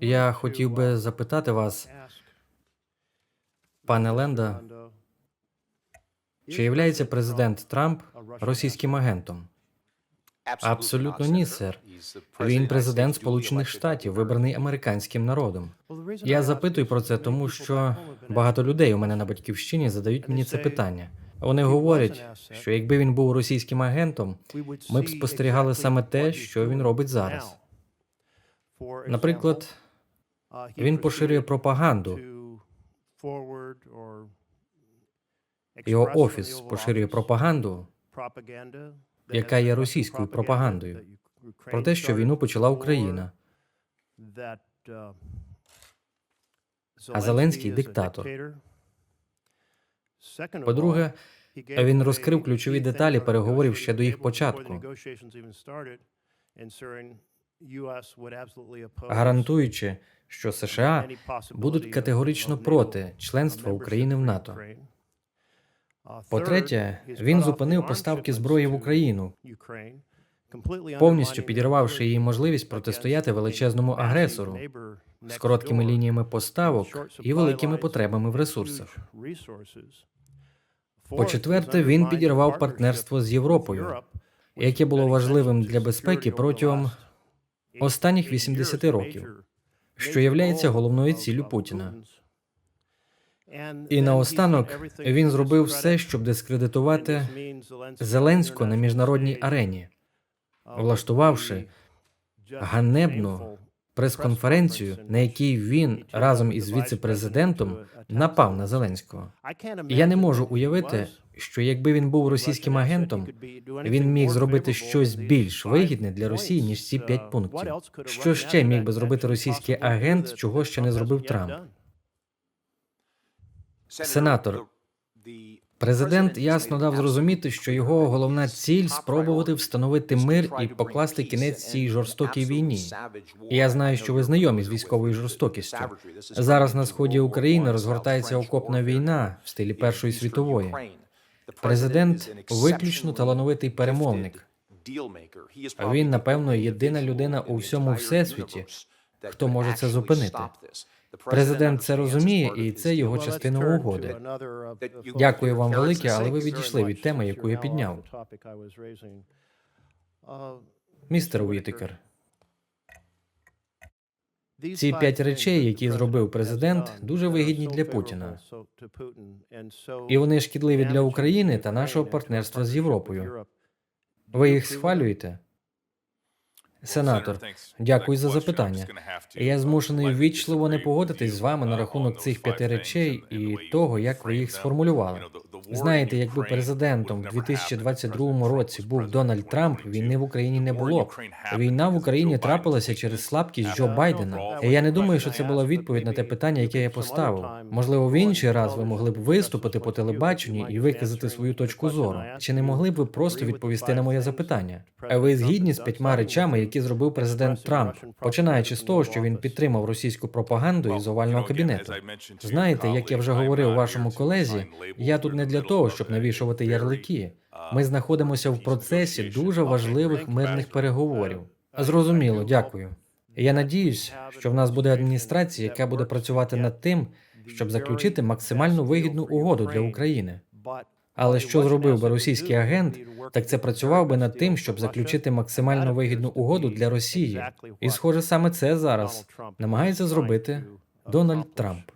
Я хотів би запитати вас, пане Ленда, чи являється президент Трамп російським агентом? Абсолютно ні, сер. Він президент Сполучених Штатів, вибраний американським народом. Я запитую про це, тому що багато людей у мене на батьківщині задають мені це питання. Вони говорять, що якби він був російським агентом, ми б спостерігали саме те, що він робить зараз. Наприклад, він поширює пропаганду. Його офіс поширює пропаганду, яка є російською пропагандою, про те, що війну почала Україна. А Зеленський диктатор. По-друге, він розкрив ключові деталі переговорів ще до їх початку, гарантуючи, що США будуть категорично проти членства України в НАТО. По-третє, він зупинив поставки зброї в Україну, повністю підірвавши її можливість протистояти величезному агресору з короткими лініями поставок і великими потребами в ресурсах. По-четверте, він підірвав партнерство з Європою, яке було важливим для безпеки протягом останніх 80 років, що являється головною ціллю Путіна. І наостанок він зробив все, щоб дискредитувати Зеленського на міжнародній арені, влаштувавши ганебну прес-конференцію, на якій він разом із віце-президентом напав на Зеленського. І я не можу уявити, що якби він був російським агентом, він міг зробити щось більш вигідне для Росії ніж ці п'ять пунктів. Що ще міг би зробити російський агент, чого ще не зробив Трамп? Сенатор, Президент ясно дав зрозуміти, що його головна ціль спробувати встановити мир і покласти кінець цій жорстокій війні. І я знаю, що ви знайомі з військовою жорстокістю. Зараз на сході України розгортається окопна війна в стилі Першої світової. Президент виключно талановитий перемовник. Він, напевно, єдина людина у всьому всесвіті, хто може це зупинити. Президент це розуміє, і це його частина угоди. Дякую вам велике, але ви відійшли від теми, яку я підняв. Містер Уітикер, Ці п'ять речей, які зробив президент, дуже вигідні для Путіна. і вони шкідливі для України та нашого партнерства з Європою. Ви їх схвалюєте? Сенатор, дякую за запитання. Я змушений ввічливо не погодитись з вами на рахунок цих п'яти речей і того, як ви їх сформулювали. Знаєте, якби президентом в 2022 році був Дональд Трамп, війни в Україні не було. Війна в Україні трапилася через слабкість Джо Байдена. І я не думаю, що це була відповідь на те питання, яке я поставив. Можливо, в інший раз ви могли б виступити по телебаченню і виказати свою точку зору. Чи не могли б ви просто відповісти на моє запитання? А ви згідні з п'ятьма речами, які зробив президент Трамп, починаючи з того, що він підтримав російську пропаганду із овального кабінету? Знаєте, як я вже говорив вашому колезі, я тут не для того, щоб навішувати ярлики. Ми знаходимося в процесі дуже важливих мирних переговорів. Зрозуміло, дякую. Я надіюсь, що в нас буде адміністрація, яка буде працювати над тим, щоб заключити максимально вигідну угоду для України. Але що зробив би російський агент, так це працював би над тим, щоб заключити максимально вигідну угоду для Росії. І, схоже, саме це зараз намагається зробити Дональд Трамп.